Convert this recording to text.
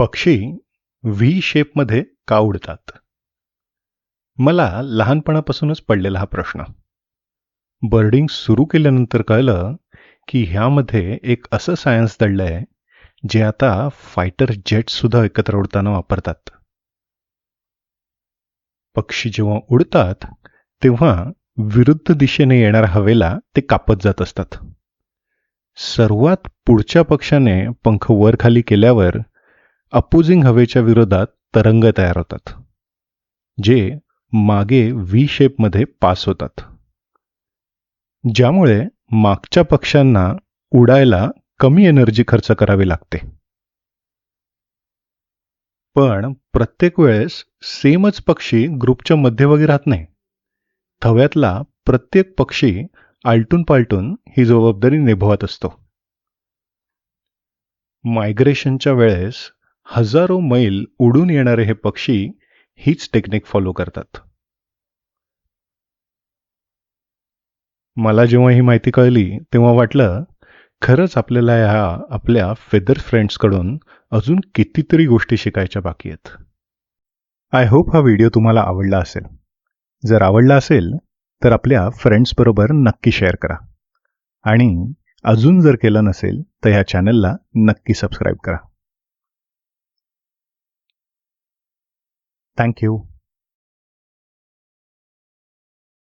पक्षी व्ही शेपमध्ये का उडतात? मला लहानपणापासूनच पडलेला हा प्रश्न. बर्डिंग सुरू केल्यानंतर कळलं की ह्यामध्ये एक असं सायन्स दडलं आहे जे आता फायटर जेट्ससुद्धा एकत्र उडताना वापरतात. पक्षी जेव्हा उडतात तेव्हा विरुद्ध दिशेने येणाऱ्या हवेला ते कापत जात असतात. सर्वात पुढच्या पक्षाने पंख वर खाली केल्यावर अपोजिंग हवेच्या विरोधात तरंग तयार होतात जे मागे व्ही शेपमध्ये पास होतात. ज्यामुळे मागच्या पक्ष्यांना उडायला कमी एनर्जी खर्च करावी लागते. पण प्रत्येक वेळेस सेमच पक्षी ग्रुपच्या मध्यभागी राहत नाही. थव्यातला प्रत्येक पक्षी आलटून पालटून ही जबाबदारी निभवत असतो. मायग्रेशनच्या वेळेस हजारो मैल उडून येणारे हे पक्षी हीच टेक्निक फॉलो करतात. मला जेव्हा ही माहिती कळली तेव्हा वाटलं खरंच आपल्याला ह्या आपल्या फेदर फ्रेंड्सकडून अजून कितीतरी गोष्टी शिकायच्या बाकी आहेत. आय होप हा व्हिडिओ तुम्हाला आवडला असेल. जर आवडला असेल तर आपल्या फ्रेंड्सबरोबर नक्की शेअर करा. आणि अजून जर केलं नसेल तर ह्या चॅनलला नक्की सबस्क्राईब करा. Thank you.